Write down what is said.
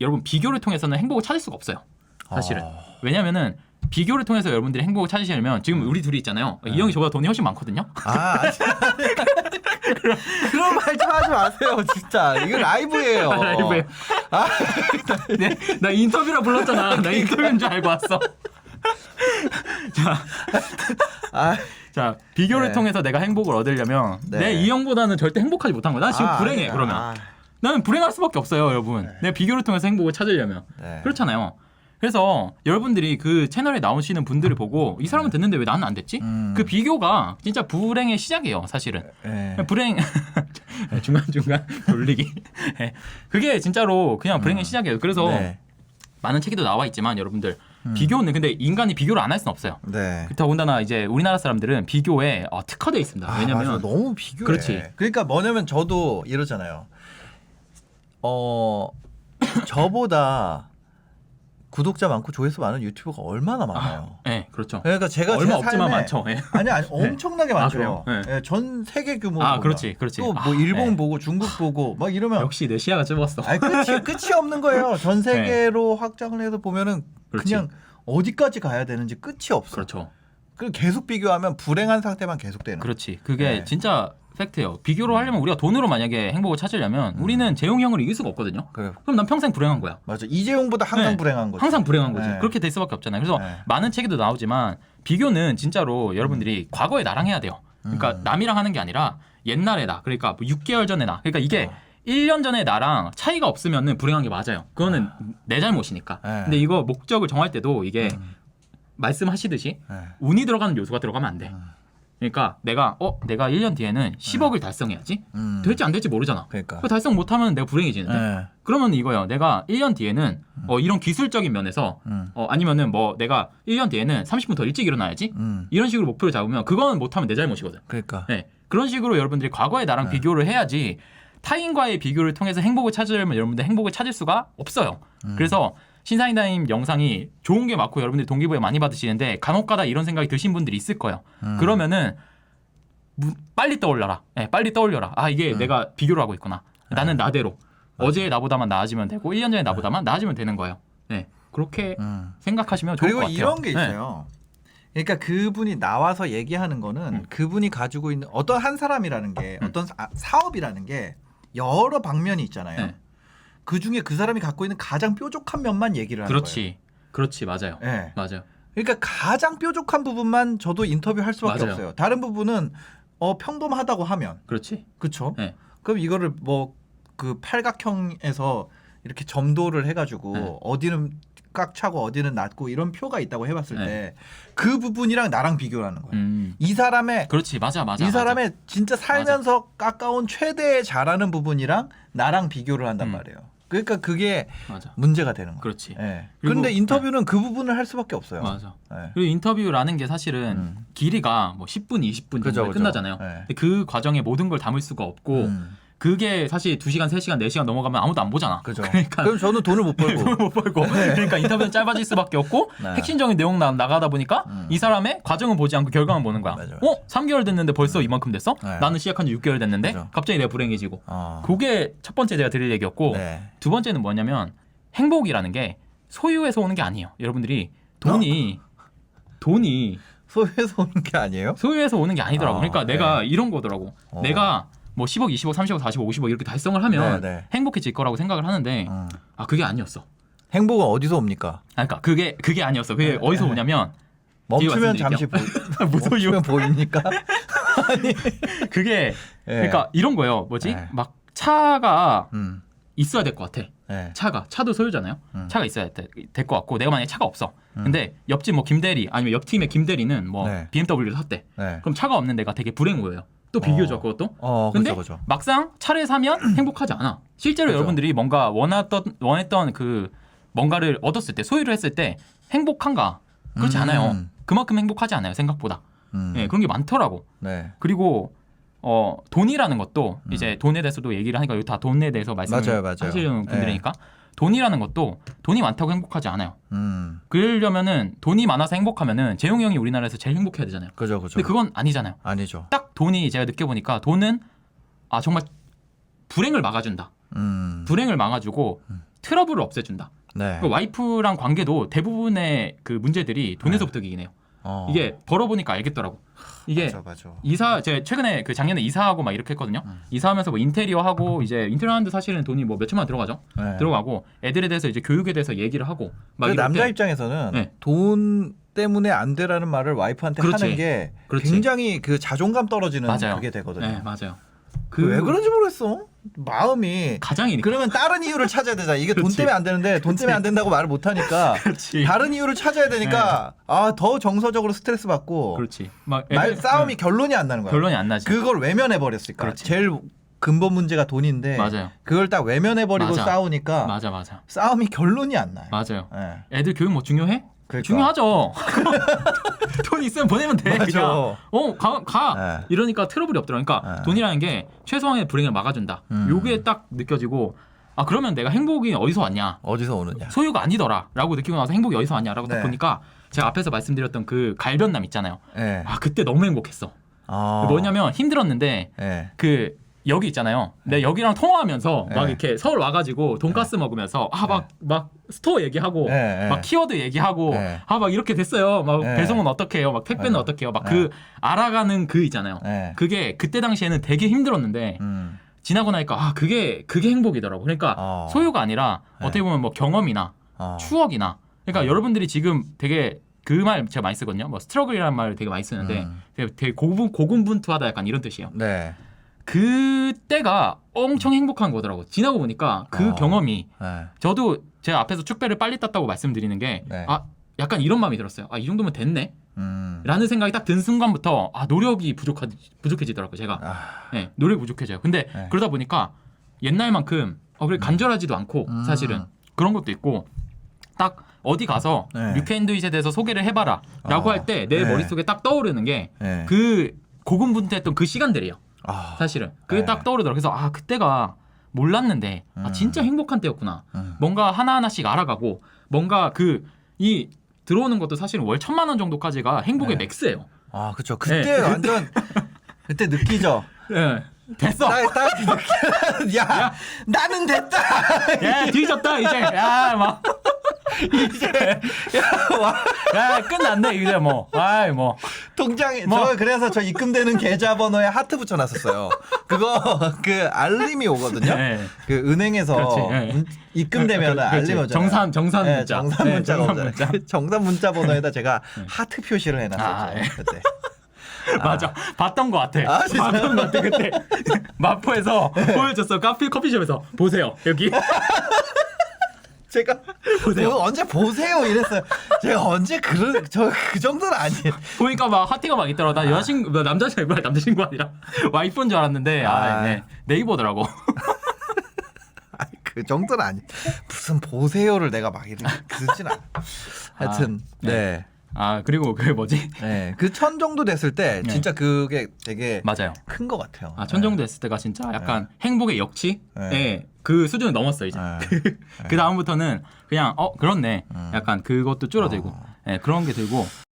여러분 비교를 통해서는 행복을 찾을 수가 없어요. 사실은. 아. 왜냐면은 비교를 통해서 여러분들이 행복을 찾으시려면 지금 우리 둘이 있잖아요. 이 형이 저보다 돈이 훨씬 많거든요. 아, 그런 말 좀 하지 마세요, 진짜. 이거 라이브예요. 라이브에. 네, 나 인터뷰라 불렀잖아. 나 인터뷰인 줄 알고 왔어. 자, 아, 자 비교를 네. 통해서 내가 행복을 얻으려면 네. 내 이 형보다는 절대 행복하지 못한 거야. 난 지금 아, 불행해. 아니야. 그러면 아, 나는 불행할 수밖에 없어요, 여러분. 내가 비교를 통해서 행복을 찾으려면 네. 그렇잖아요. 그래서 여러분들이 그 채널에 나오시는 분들을 보고 이 사람은 됐는데 왜 나는 안 됐지? 음. 그 비교가 진짜 불행의 시작이에요, 사실은. 네. 불행 중간 중간 돌리기. 예. 그게 진짜로 그냥 불행의 시작이에요. 그래서 네. 많은 책에도 나와 있지만 여러분들 비교는 근데 인간이 비교를 안 할 수는 없어요. 네. 더군다나 이제 우리나라 사람들은 비교에 어, 특화돼 있습니다. 아, 왜냐면 맞아. 너무 비교해. 그렇지. 그러니까 뭐냐면 저도 이러잖아요. 어 저보다 구독자 많고 조회수 많은 유튜버가 얼마나 많아요. 네, 그렇죠. 그러니까 제가 얼마 제 없지만 삶에- 많죠. 예. 아니 아니 엄청나게 아, 많죠. 그래요? 네. 예, 전 세계 규모. 아, 그렇지, 그렇지. 또뭐 아, 일본 네. 보고 중국 보고 막 이러면 역시 내 시야가 좁았어. 아니 끝이 끝이 없는 거예요. 전 세계로 확장을 해서 보면은 네. 그냥 어디까지 가야 되는지 끝이 없어. 그렇죠. 그 계속 비교하면 불행한 상태만 계속되는. 그렇지. 그게 네. 진짜 팩트예요. 비교를 하려면 우리가 돈으로 만약에 행복을 찾으려면 우리는 재용 형을 이길 수가 없거든요. 그래. 그럼 난 평생 불행한 거야. 맞아. 이재용보다 항상 네. 불행한 거죠. 항상 불행한 거지. 네. 그렇게 될 수밖에 없잖아요. 그래서 네. 많은 책에도 나오지만 비교는 진짜로 여러분들이 과거에 나랑 해야 돼요. 그러니까 음. 남이랑 하는 게 아니라 옛날에 나. 그러니까 뭐 6개월 전에 나. 그러니까 이게 어. 1년 전에 나랑 차이가 없으면은 불행한 게 맞아요. 그거는 내 잘못이니까. 네. 근데 이거 목적을 정할 때도 이게 음. 말씀하시듯이 네. 운이 들어가는 요소가 들어가면 안 돼. 음. 그러니까 내가 어 내가 1년 뒤에는 10억을 달성해야지. 음. 될지 안 될지 모르잖아. 그러니까. 그 달성 못하면 내가 불행해지는데. 네. 그러면 이거요. 내가 1년 뒤에는 어, 이런 기술적인 면에서 음. 어, 아니면은 뭐 내가 1년 뒤에는 30분 더 일찍 일어나야지. 음. 이런 식으로 목표를 잡으면 그거는 못하면 내 잘못이거든. 그러니까. 네. 그런 식으로 여러분들이 과거에 나랑 네. 비교를 해야지 타인과의 비교를 통해서 행복을 찾으려면 여러분들 행복을 찾을 수가 없어요. 음. 그래서 신사임다님 영상이 좋은 게 많고 여러분들 이 동기부여 많이 받으시는데 간혹가다 이런 생각이 드신 분들이 있을 거예요. 음. 그러면은 무- 빨리 떠올려라. 예, 빨리 떠올려라. 아 이게 음. 내가 비교를 하고 있구나. 나는 나대로 어제의 나보다만 나아지면 되고 1년 전에 나보다만 나아지면 되는 거예요. 네. 그렇게 음. 생각하시면 좋을 것 그리고 같아요. 이런 게 네. 있어요. 그러니까 그분이 나와서 얘기하는 거는 음. 그분이 가지고 있는 어떤 한 사람이라는 게 어떤 사- 사업이라는 게 여러 방면이 있잖아요. 네. 그 중에 그 사람이 갖고 있는 가장 뾰족한 면만 얘기를 하는 그렇지. 그렇지. 맞아요. 거예요. 네. 맞아요. 그러니까 가장 뾰족한 부분만 저도 인터뷰할 수밖에 맞아요. 없어요. 다른 부분은 어 평범하다고 하면 그렇지. 그렇죠. 네. 그럼 이거를 뭐 그 팔각형에서 이렇게 점도를 해가지고 네. 어디는 꽉 차고 어디는 낮고 이런 표가 있다고 해봤을 네. 때 그 부분이랑 나랑 비교를 하는 거예요. 음. 이 사람의 그렇지. 맞아. 맞아. 이 맞아. 사람의 진짜 살면서 깎아온 최대의 잘하는 부분이랑 나랑 비교를 한단 음. 말이에요. 그러니까 그게 맞아. 문제가 되는 거예요. 그렇지. 예. 그리고- 그런데 인터뷰는 그 부분을 할 수밖에 없어요. 맞아. 예. 그리고 인터뷰라는 게 사실은 음. 길이가 뭐 10분, 20분 그죠, 정도에 그죠. 끝나잖아요. 네. 근데 그 과정에 모든 걸 담을 수가 없고 음. 그게 사실 2시간, 3시간, 4시간 넘어가면 아무도 안 보잖아. 그죠. 그러니까 그럼 저는 돈을 못 벌고. 돈을 못 벌고 그러니까 인터뷰는 짧아질 수밖에 없고 네. 핵심적인 내용 나, 나가다 보니까 음. 이 사람의 과정은 보지 않고 결과만 보는 거야. 맞아, 맞아. 어? 3개월 됐는데 벌써 이만큼 됐어? 네. 나는 시작한 지 6개월 됐는데 그죠. 갑자기 내가 불행해지고 어. 그게 첫 번째 제가 드릴 얘기였고 네. 두 번째는 뭐냐면 행복이라는 게 소유에서 오는 게 아니에요. 여러분들이 돈이 돈이 소유에서 오는 게 아니에요? 소유에서 오는 게 아니더라고. 아, 그러니까 네. 내가 이런 거더라고. 어. 내가 뭐 10억, 20억, 30억, 40억, 50억 이렇게 달성을 하면 네, 네. 행복해질 거라고 생각을 하는데 음. 아 그게 아니었어. 행복은 어디서 옵니까? 아, 그러니까 그게 그게 아니었어. 그게 네, 어디서 네. 오냐면 멈추면. 잠시 보. 멈추면 보입니까? 그게 예. 그러니까 이런 거예요. 뭐지? 네. 막 차가 음. 있어야 될 것 같아. 네. 차가 차도 소유잖아요. 음. 차가 있어야 될 것 같고 내가 만약에 차가 없어. 음. 근데 옆집 뭐 김대리 아니면 옆 팀의 김대리는 뭐 네. BMW를 샀대. 네. 그럼 차가 없는 내가 되게 불행해요. 또 비교죠, 어. 그것도. 어, 근데 그죠, 그죠. 막상 차를 사면 행복하지 않아. 실제로 그죠. 여러분들이 뭔가 원했던 원했던 그 뭔가를 얻었을 때 소유를 했을 때 행복한가? 그렇지 음. 않아요. 그만큼 행복하지 않아요, 생각보다. 음. 예, 그런 게 많더라고. 네. 그리고 어 돈이라는 것도 음. 이제 돈에 대해서도 얘기를 하니까 여기 다 돈에 대해서 말씀을 맞아요, 맞아요. 하시는 네. 분들이니까 돈이라는 것도 돈이 많다고 행복하지 않아요. 음. 그러려면은 돈이 많아서 행복하면은 재용이 형이 우리나라에서 제일 행복해야 되잖아요. 그죠, 그죠. 근데 그건 아니잖아요. 아니죠. 딱 돈이 제가 느껴보니까 돈은 아 정말 불행을 막아준다. 음. 불행을 막아주고 트러블을 없애준다. 네. 그 와이프랑 관계도 대부분의 그 문제들이 돈에서부터이긴 해요. 어. 이게 벌어보니까 알겠더라고. 이게 맞아 맞아. 이사 제가 최근에 그 작년에 이사하고 막 이렇게 했거든요. 음. 이사하면서 뭐 인테리어 하고 이제 인테리어 하는데 사실은 돈이 뭐 몇천만 원 들어가죠. 네. 들어가고 애들에 대해서 이제 교육에 대해서 얘기를 하고 막그 남자 때 입장에서는 네. 돈 때문에 안 되라는 말을 와이프한테 그렇지. 하는 게 그렇지. 굉장히 그 자존감 떨어지는 맞아요. 그게 되거든요. 네, 맞아요. 그 왜 그런지 모르겠어. 마음이 가장이니까. 그러면 다른 이유를 찾아야 되잖아. 이게 돈 그렇지. 때문에 안 되는데 돈 때문에 안 된다고 말을 못 하니까 그렇지. 다른 이유를 찾아야 되니까 아 더 정서적으로 스트레스 받고 그렇지. 막말 애들- 싸움이 응. 결론이 안 나는 거야. 결론이 안 나지. 그걸 외면해. 그렇지. 제일 근본 문제가 돈인데 맞아요. 그걸 딱 외면해 버리고 맞아. 싸우니까 맞아 맞아. 싸움이 결론이 안 나요. 맞아요. 예. 애들 교육 뭐 중요해? 그러니까. 중요하죠. 돈 있으면 보내면 돼. 맞아. 그냥. 어, 가, 가. 네. 이러니까 트러블이 없더라. 그러니까 네. 돈이라는 게 최소한의 불행을 막아준다. 음. 요게 딱 느껴지고 아 그러면 내가 행복이 어디서 왔냐? 어디서 오느냐. 소유가 아니더라라고 느끼고 나서 행복이 어디서 왔냐라고 딱 네. 보니까 제가 앞에서 말씀드렸던 그 갈변남 있잖아요. 예. 아 그때 너무 행복했어. 아. 뭐냐면 힘들었는데 예. 그 여기 있잖아요. 내 여기랑 통화하면서 막 네. 이렇게 서울 와가지고 돈가스 먹으면서 아 막 막 스토어 얘기하고 네, 네. 막 키워드 얘기하고 네. 아 막 이렇게 됐어요. 막 네. 배송은 어떻게 해요? 막 택배는 네. 어떻게 해요? 막 네. 그 알아가는 그 있잖아요. 예. 그게 그때 당시에는 되게 힘들었는데 음. 지나고 나니까 아 그게 그게 행복이더라고. 그러니까 어. 소유가 아니라 네. 어떻게 보면 뭐 경험이나 어. 추억이나 그러니까 여러분들이 지금 되게 그 말 제가 많이 쓰거든요. 뭐 스트러글이라는 말 되게 많이 쓰는데 음. 되게, 되게 고분, 고군분투하다 약간 이런 뜻이에요. 네. 그때가 엄청 행복한 거더라고. 지나고 보니까 그 어. 경험이 예. 저도 제가 앞에서 축배를 빨리 땄다고 말씀드리는 게 네. 아, 약간 이런 마음이 들었어요. 아, 이 정도면 됐네? 음. 라는 생각이 딱 든 순간부터 아, 노력이 부족하, 부족해지더라고요, 제가. 아. 네, 노력이 부족해져요. 근데 네. 그러다 보니까 옛날만큼 어, 그래 간절하지도 않고 음. 사실은 그런 것도 있고 딱 어디 가서 네. 류캔드잇에 대해서 소개를 해봐라 라고 어. 할때 내 네. 머릿속에 딱 떠오르는 게 예. 그 고군분투했던 그 시간들이에요. 아. 사실은 그게 네. 딱 떠오르더라고. 그래서 아 그때가 몰랐는데 아 음. 진짜 행복한 때였구나. 음. 뭔가 하나 하나씩 알아가고 뭔가 그 이 들어오는 것도 사실은 월 천만 원 정도까지가 행복의 네. 맥스예요. 아, 그쵸. 그때 네. 완전 그때 느끼죠. 예. 됐어. 딱, 딱 느끼. 야, 나는 됐다. 야 뒤졌다 이제. 야막 이제 야, 와. 야 끝났네 이제 뭐. 아이 뭐. 통장에 뭐. 저 그래서 저 입금되는 계좌번호에 하트 붙여놨었어요. 그거 그 알림이 오거든요. 예. 그 은행에서 그렇지, 예. 문- 입금되면 그- 그- 알림. 오잖아요. 정산 정산 네, 문자. 정산 네, 문자가 정산 오잖아요. 문자. 정산 문자 번호에다 제가 하트 표시를 해놨었죠. 아, 예. 그때. 맞아. 봤던 것 같아. 아, 진짜요? 봤던 것 같아 그때 마포에서 보여줬어. 카페 커피숍에서 보세요 여기. 제가 보세요. 그거 언제 보세요 이랬어요. 제가 언제 그런 저 그 정도는 아니에요. 보니까 막 하트가 막 있더라고. 나 여자친구, 나 남자친구, 남자친구 아니라 와이프인 줄 알았는데, 아, 아. 네. 네이버더라고. 아니, 그 정도는 아니. 무슨 보세요를 내가 막 이렇게 않아. 하여튼 아, 네. 네. 아, 그리고 그 뭐지? 네. 그 천 정도 됐을 때 네. 진짜 그게 되게 맞아요. 큰 것 같아요. 아, 천 정도 됐을 때가 진짜 약간 행복의 역치? 네. 예. 그 수준을 넘었어, 이제. 네. 그 다음부터는 그냥, 어, 그렇네. 음. 약간 그것도 줄어들고, 어. 예, 그런 게 들고,